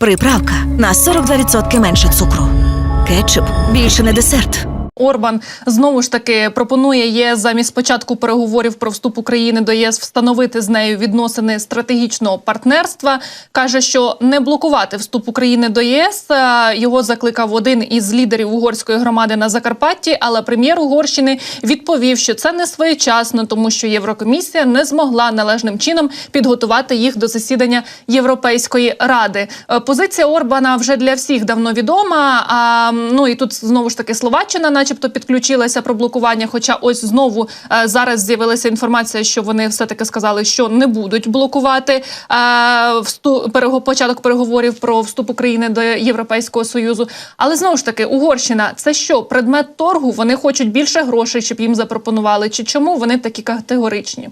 Приправка на 42% менше цукру. Кетчуп більше не десерт. Орбан знову ж таки пропонує ЄС замість початку переговорів про вступ України до ЄС встановити з нею відносини стратегічного партнерства. каже, що не блокувати вступ України до ЄС його закликав один із лідерів угорської громади на Закарпатті. Але прем'єр Угорщини відповів, що це не своєчасно, тому що Єврокомісія не змогла належним чином підготувати їх до засідання Європейської ради. Е, Позиція Орбана вже для всіх давно відома. А ну і тут знову ж таки Словаччина, начебто, підключилася про блокування. Хоча ось знову е, зараз з'явилася інформація, що вони все таки сказали, що не будуть блокувати е, вступ, перего- початок переговорів про вступ України до Європейського союзу. Але знову ж таки, Угорщина це що предмет торгу? Вони хочуть більше грошей, щоб їм запропонували. Чи чому вони такі категоричні?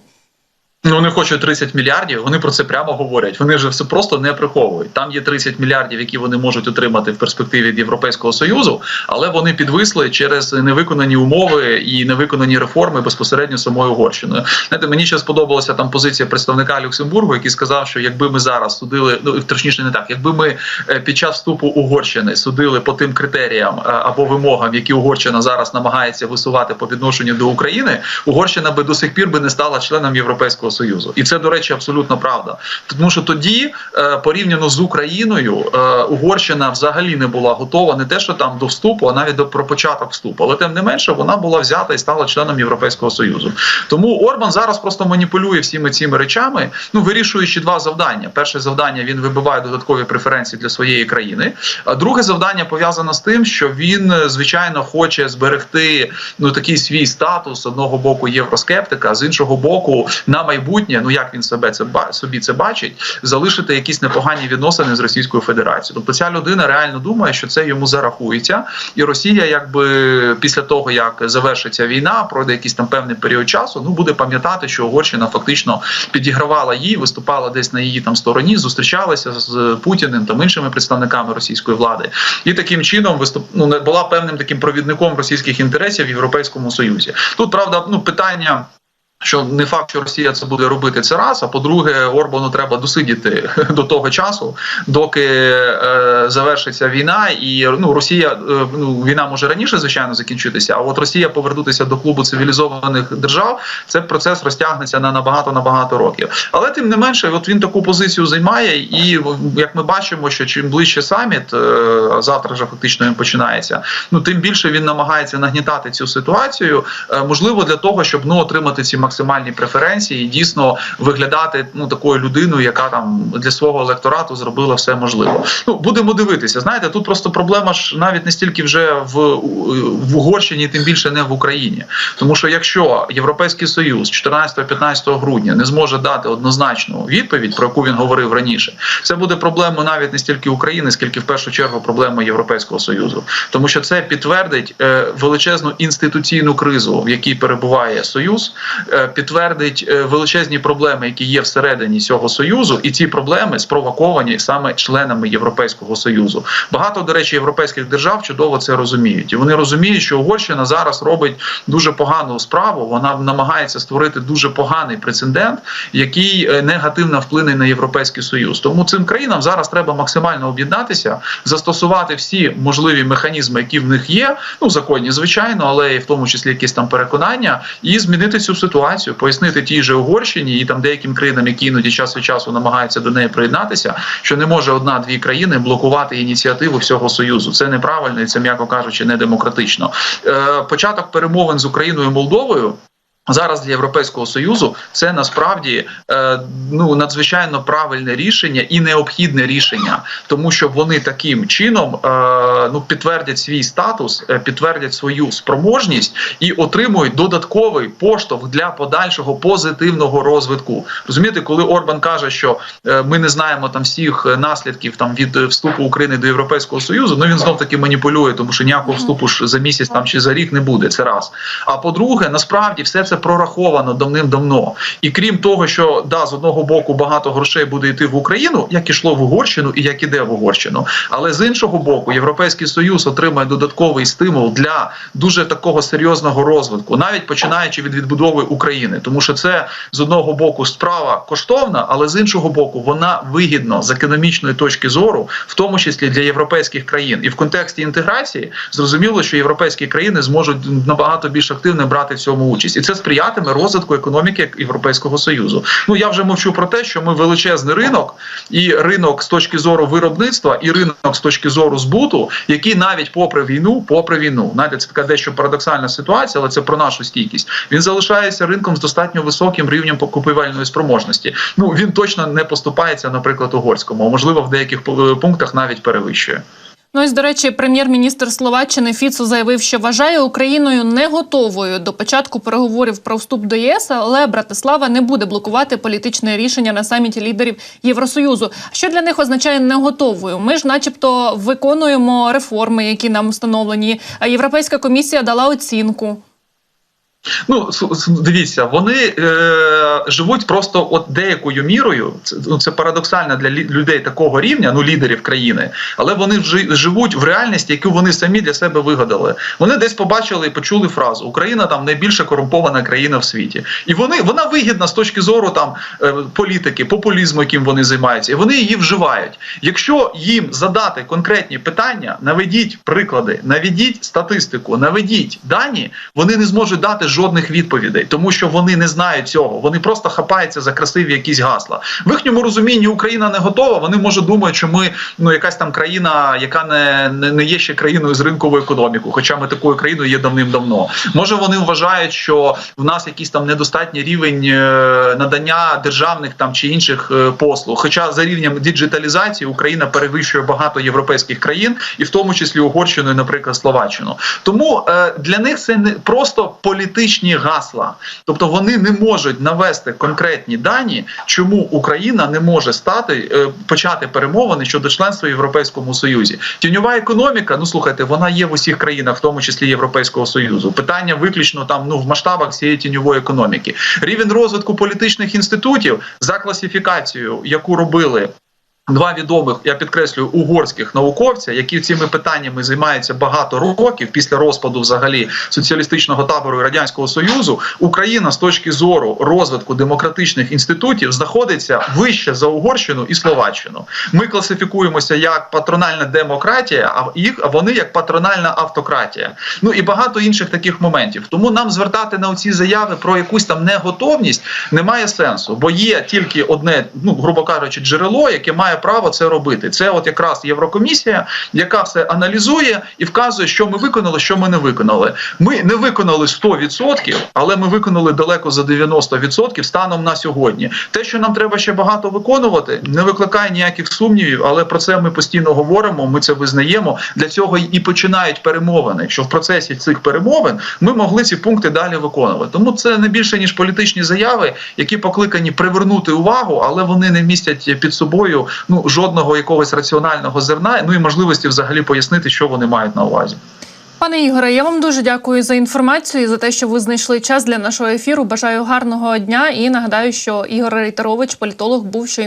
Ну, вони хочуть 30 мільярдів. Вони про це прямо говорять. Вони ж все просто не приховують. Там є 30 мільярдів, які вони можуть отримати в перспективі від Європейського союзу, але вони підвисли через невиконані умови і невиконані реформи безпосередньо самою Угорщиною. Знаєте, мені ще сподобалася там позиція представника Люксембургу, який сказав, що якби ми зараз судили, ну точніше не так, якби ми е, під час вступу Угорщини судили по тим критеріям е, або вимогам, які Угорщина зараз намагається висувати по відношенню до України, Угорщина би до сих пір би не стала членом Європейського союзу, і це до речі абсолютно правда. Тому що тоді, е, порівняно з Україною, е, Угорщина взагалі не була готова не те, що там до вступу, а навіть до про початок вступу. Але тим не менше вона була взята і стала членом Європейського союзу. Тому Орбан зараз просто маніпулює всіми цими речами, ну вирішуючи два завдання. Перше завдання він вибиває додаткові преференції для своєї країни. А друге завдання пов'язано з тим, що він е, звичайно хоче зберегти ну такий свій статус одного боку євроскептика, з іншого боку, на майбутнє, ну як він себе це собі це бачить, залишити якісь непогані відносини з Російською Федерацією. Тобто ця людина реально думає, що це йому зарахується, і Росія, якби після того як завершиться війна, пройде якийсь там певний період часу, ну буде пам'ятати, що Угорщина фактично підігравала їй, виступала десь на її там стороні, зустрічалася з Путіним та іншими представниками російської влади, і таким чином виступ ну, була певним таким провідником російських інтересів в Європейському Союзі. Тут правда, ну питання. Що не факт, що Росія це буде робити це раз. А по-друге, Орбану треба досидіти до того часу, доки е, завершиться війна, і ну Росія е, ну війна може раніше, звичайно, закінчитися. А от Росія повернутися до клубу цивілізованих держав, це процес розтягнеться на набагато набагато років. Але тим не менше, от він таку позицію займає, і як ми бачимо, що чим ближче саміт, е, завтра вже фактично він починається. Ну тим більше він намагається нагнітати цю ситуацію, е, можливо, для того, щоб ну отримати ці максимальні преференції і дійсно виглядати ну такою людиною, яка там для свого електорату зробила все можливе. Ну будемо дивитися. Знаєте, тут просто проблема ж навіть не стільки вже в, в Угорщині, тим більше не в Україні. Тому що якщо Європейський Союз 14-15 грудня не зможе дати однозначну відповідь, про яку він говорив раніше, це буде проблемою навіть не стільки України, скільки в першу чергу проблемою Європейського союзу, тому що це підтвердить е, величезну інституційну кризу, в якій перебуває союз, е, підтвердить е, величезні проблеми, які є всередині цього союзу, і ці проблеми спровоковані саме членами Європейського союзу. Багато до речі, європейських держав чудово це розуміють, і вони розуміють, що Угорщина зараз робить дуже погану справу. Вона намагається створити дуже поганий прецедент, який е, негативно вплине на європейський союз. Тому цим країнам зараз треба максимально об'єднатися, застосувати всі можливі механізми, які в них є, ну законні, звичайно, але і в тому числі якісь там переконання, і змінити цю ситуацію, пояснити тій же Угорщині і там деяким країнам, які іноді час від часу намагаються до неї приєднатися, що не може одна-дві країни блокувати ініціативу всього союзу. Це неправильно і це, м'яко кажучи, не демократично. Е, початок перемовин з Україною і Молдовою. Зараз для європейського союзу це насправді е, ну надзвичайно правильне рішення і необхідне рішення, тому що вони таким чином е, ну підтвердять свій статус, е, підтвердять свою спроможність і отримують додатковий поштовх для подальшого позитивного розвитку. Розумієте, коли Орбан каже, що ми не знаємо там всіх наслідків там від вступу України до Європейського союзу, ну він знов таки маніпулює, тому що ніякого вступу ж за місяць там чи за рік не буде. Це раз. А по-друге, насправді все це прораховано давним-давно. І крім того, що да, з одного боку багато грошей буде йти в Україну, як ішло в Угорщину і як іде в Угорщину. Але з іншого боку, Європейський Союз отримає додатковий стимул для дуже такого серйозного розвитку, навіть починаючи від відбудови України, тому що це з одного боку справа коштовна, але з іншого боку, вона вигідна з економічної точки зору, в тому числі для європейських країн. І в контексті інтеграції зрозуміло, що європейські країни зможуть набагато більш активно брати в цьому участь, і це сприятиме розвитку економіки Європейського союзу. Ну я вже мовчу про те, що ми величезний ринок, і ринок з точки зору виробництва, і ринок з точки зору збуту, який навіть попри війну, попри війну, знаєте, це така дещо парадоксальна ситуація, але це про нашу стійкість. Він залишається ринком з достатньо високим рівнем покупівельної спроможності. Ну він точно не поступається, наприклад, угорському, а можливо, в деяких е, пунктах навіть перевищує. Ну ось, до речі, прем'єр-міністр Словаччини Фіцу заявив, що вважає Україною не готовою до початку переговорів про вступ до ЄС, але Братислава не буде блокувати політичне рішення на саміті лідерів Євросоюзу. Що для них означає не готовою? Ми ж, начебто, виконуємо реформи, які нам встановлені. Європейська комісія дала оцінку. Ну дивіться, вони е, живуть просто от деякою мірою. Це, ну, це парадоксально для людей такого рівня, ну лідерів країни, але вони живуть в реальності, яку вони самі для себе вигадали. Вони десь побачили і почули фразу Україна там найбільша корумпована країна в світі, і вони вона вигідна з точки зору там е, політики, популізму, яким вони займаються, і вони її вживають. Якщо їм задати конкретні питання, наведіть приклади, наведіть статистику, наведіть дані, вони не зможуть дати жодних відповідей, тому що вони не знають цього. Вони просто хапаються за красиві якісь гасла. В їхньому розумінні Україна не готова. Вони може думають, що ми ну якась там країна, яка не, не, не є ще країною з ринковою економікою, хоча ми такою країною є давним-давно. Може вони вважають, що в нас якийсь там недостатній рівень е, надання державних там чи інших е, послуг. Хоча за рівнем діджиталізації Україна перевищує багато європейських країн, і в тому числі Угорщину, і, наприклад, Словаччину. Тому е, для них це не просто політичні гасла, тобто вони не можуть навести конкретні дані, чому Україна не може стати е, почати перемовини щодо членства в Європейському Союзі. Тіньова економіка, ну слухайте, вона є в усіх країнах, в тому числі Європейського Союзу. Питання виключно там ну в масштабах цієї тіньової економіки. Рівень розвитку політичних інститутів за класифікацією, яку робили. Два відомих, я підкреслюю, угорських науковця, які цими питаннями займаються багато років після розпаду взагалі соціалістичного табору і радянського союзу. Україна з точки зору розвитку демократичних інститутів знаходиться вище за Угорщину і Словаччину. Ми класифікуємося як патрональна демократія, а їх вони як патрональна автократія. Ну і багато інших таких моментів. Тому нам звертати на ці заяви про якусь там неготовність немає сенсу, бо є тільки одне, ну грубо кажучи, джерело, яке має право це робити. Це от якраз Єврокомісія, яка все аналізує і вказує, що ми виконали, що ми не виконали. Ми не виконали 100%, але ми виконали далеко за 90% станом на сьогодні. Те, що нам треба ще багато виконувати, не викликає ніяких сумнівів, але про це ми постійно говоримо. Ми це визнаємо. Для цього і починають перемовини. Що в процесі цих перемовин ми могли ці пункти далі виконувати. Тому це не більше ніж політичні заяви, які покликані привернути увагу, але вони не містять під собою ну жодного якогось раціонального зерна, ну і можливості взагалі пояснити, що вони мають на увазі. Пане Ігоре, я вам дуже дякую за інформацію і за те, що ви знайшли час для нашого ефіру. Бажаю гарного дня і нагадаю, що Ігор Рейтерович, політолог, був щойно